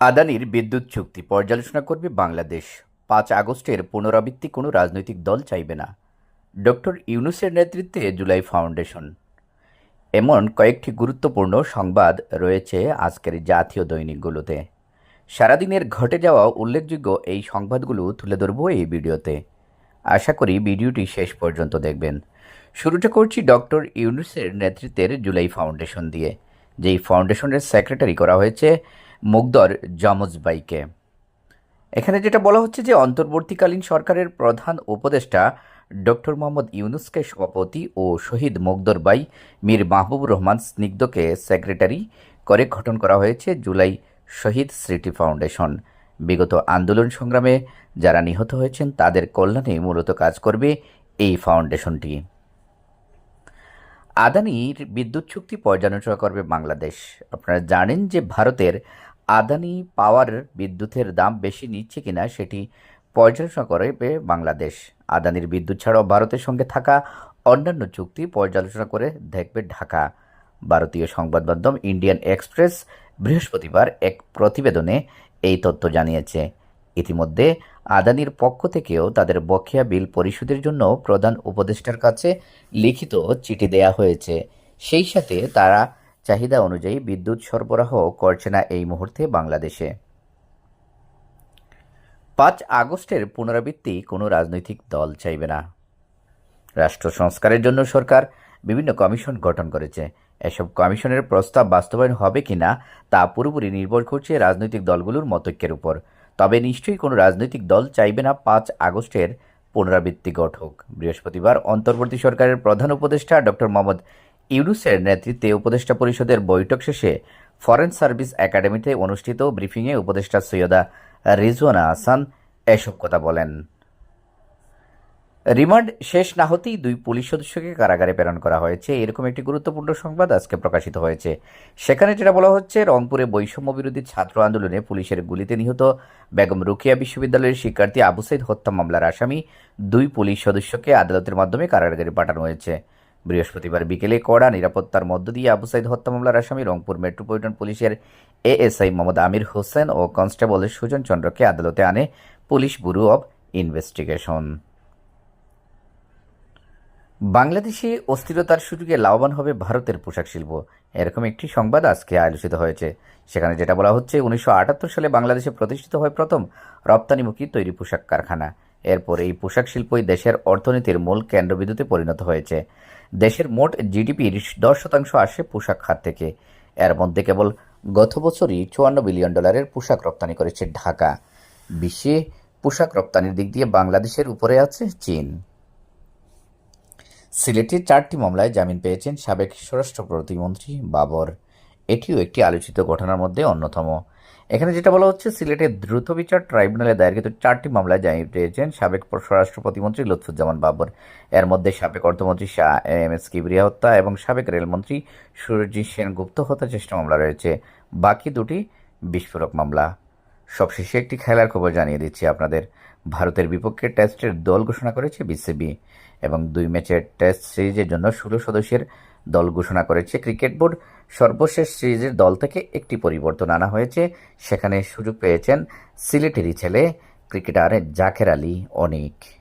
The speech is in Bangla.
আদানির বিদ্যুৎ চুক্তি পর্যালোচনা করবে বাংলাদেশ। পাঁচ আগস্টের পুনরাবৃত্তি কোনো রাজনৈতিক দল চাইবে না। ডক্টর ইউনুসের নেতৃত্বে জুলাই ফাউন্ডেশন। এমন কয়েকটি গুরুত্বপূর্ণ সংবাদ রয়েছে আজকের জাতীয় দৈনিকগুলোতে। সারাদিনের ঘটে যাওয়া উল্লেখযোগ্য এই সংবাদগুলো তুলে ধরবো এই ভিডিওতে। আশা করি ভিডিওটি শেষ পর্যন্ত দেখবেন। শুরুটা করছি ডক্টর ইউনুসের নেতৃত্বের জুলাই ফাউন্ডেশন দিয়ে। যেই ফাউন্ডেশনের সেক্রেটারি করা হয়েছে মুগদর জামজবাইকে। এখানে যেটা বলা হচ্ছে যে, অন্তর্বর্তীকালীন সরকারের প্রধান উপদেষ্টা ডক্টর মোহাম্মদ ইউনুসকে সভাপতি ও শহীদ মুগদর বাই মীর মাহবুব রহমান স্নিগ্ধকে সেক্রেটারি করে গঠন করা হয়েছে জুলাই শহীদ স্মৃতি ফাউন্ডেশন। বিগত আন্দোলন সংগ্রামে যারা নিহত হয়েছেন, তাদের কল্যাণে মূলত কাজ করবে এই ফাউন্ডেশনটি। আদানির বিদ্যুৎ চুক্তি পর্যালোচনা করবে বাংলাদেশ। আপনারা জানেন যে, ভারতের আদানি পাওয়ার বিদ্যুতের দাম বেশি নিচ্ছে কিনা সেটি পর্যালোচনা করবে বাংলাদেশ। আদানির বিদ্যুৎ ছাড়াও ভারতের সঙ্গে থাকা অন্যান্য চুক্তি পর্যালোচনা করে দেখবে ঢাকা। ভারতীয় সংবাদ মাধ্যম ইন্ডিয়ান এক্সপ্রেস বৃহস্পতিবার এক প্রতিবেদনে এই তথ্য জানিয়েছে। ইতিমধ্যে আদানির পক্ষ থেকেও তাদের বকেয়া বিল পরিশোধের জন্য প্রধান উপদেষ্টার কাছে লিখিত চিঠি দেয়া হয়েছে। সেই সাথে তারা চাহিদা অনুযায়ী বিদ্যুৎ সরবরাহ করছে না এই মুহূর্তে বাংলাদেশে। পাঁচ আগস্টের পুনরাবৃত্তি কোনো রাজনৈতিক দল চাইবে না। রাষ্ট্র সংস্কারের জন্য সরকার বিভিন্ন কমিশন গঠন করেছে। এসব কমিশনের প্রস্তাব বাস্তবায়ন হবে কিনা তা পুরোপুরি নির্ভর করছে রাজনৈতিক দলগুলোর মতৈক্যের উপর। তবে নিশ্চয়ই কোনো রাজনৈতিক দল চাইবে না পাঁচ আগস্টের পুনরাবৃত্তি গঠক। বৃহস্পতিবার অন্তর্বর্তী সরকারের প্রধান উপদেষ্টা ডক্টর মোহাম্মদ ইউনুসের নেতৃত্বে উপদেষ্টা পরিষদের বৈঠক শেষে ফরেন সার্ভিস একাডেমিতে অনুষ্ঠিত ব্রিফিংয়ে উপদেষ্টা সৈয়দা রিজওয়ানা হাসান এসব কথা বলেন। রিমান্ড শেষ না হতেই দুই পুলিশ সদস্যকে কারাগারে প্রেরণ করা হয়েছে। এরকম একটি গুরুত্বপূর্ণ সংবাদ আজকে প্রকাশিত হয়েছে। সেখানে যেটা বলা হচ্ছে, রংপুরে বৈষম্য বিরোধী ছাত্র আন্দোলনে পুলিশের গুলিতে নিহত বেগম রুকিয়া বিশ্ববিদ্যালয়ের শিক্ষার্থী আবু সাইদ হত্যা মামলার আসামি দুই পুলিশ সদস্যকে আদালতের মাধ্যমে কারাগারে পাঠানো হয়েছে। বৃহস্পতিবার বিকেলে কড়া নিরাপত্তার মধ্য দিয়ে আবু সাইদ হত্যা মামলার আসামি রংপুর মেট্রোপলিটন পুলিশের এএসআই মোহাম্মদ আমির হোসেন ও কনস্টেবল সুজন চন্দ্রকে আদালতে আনে পুলিশ ব্যুরো অব ইনভেস্টিগেশন। বাংলাদেশে অস্থিরতার সুযোগে লাভবান হবে ভারতের পোশাক শিল্প। এরকম একটি সংবাদ আজকে আলোচিত হয়েছে। সেখানে যেটা বলা হচ্ছে, উনিশশো আটাত্তর সালে বাংলাদেশে প্রতিষ্ঠিত হয় প্রথম রপ্তানিমুখী তৈরি পোশাক কারখানা। এরপর এই পোশাক শিল্পই দেশের অর্থনীতির মূল কেন্দ্রবিন্দুতে পরিণত হয়েছে। দেশের মোট জিডিপির দশ শতাংশ আসে পোশাক খাত থেকে। এর মধ্যে কেবল গত বছরই চুয়ান্ন বিলিয়ন ডলারের পোশাক রপ্তানি করেছে ঢাকা। বিশ্বে পোশাক রপ্তানির দিক দিয়ে বাংলাদেশের উপরে আছে চীন। সিলেটে চারটি মামলায় জামিন পেয়েছেন সাবেক স্বরাষ্ট্র প্রতিমন্ত্রী বাবর। এটিও একটি আলোচিত ঘটনার মধ্যে অন্যতম। এখানে যেটা বলা হচ্ছে সিলেটের দ্রুত বিচার ট্রাইব্যুনালে দায়েরকৃত চারটি মামলায় জামিন পেয়েছেন সাবেক স্বরাষ্ট্র প্রতিমন্ত্রী লুৎফুজ্জামান বাবর। এর মধ্যে সাবেক অর্থমন্ত্রী শাহ এম এস কিবরিয়া হত্যা এবং সাবেক রেলমন্ত্রী সুরজিৎ সেনগুপ্ত হত্যা চেষ্টা মামলা রয়েছে। বাকি দুটি বিস্ফোরক মামলা। সবশেষে একটি খেলার খবর জানিয়ে দিচ্ছি আপনাদের। ভারতের বিপক্ষে টেস্টের দল ঘোষণা করেছে বিসিবি এবং দুই ম্যাচের টেস্ট সিরিজের জন্য ষোলো সদস্যের দল ঘোষণা করেছে, ক্রিকেট বোর্ড সর্বশেষ সিরিজের দল থেকে একটি পরিবর্তন আনা হয়েছে। সেখানে সুযোগ পেয়েছেন সিলেটেরই ছেলে ক্রিকেটার জাকের আলী অনিক।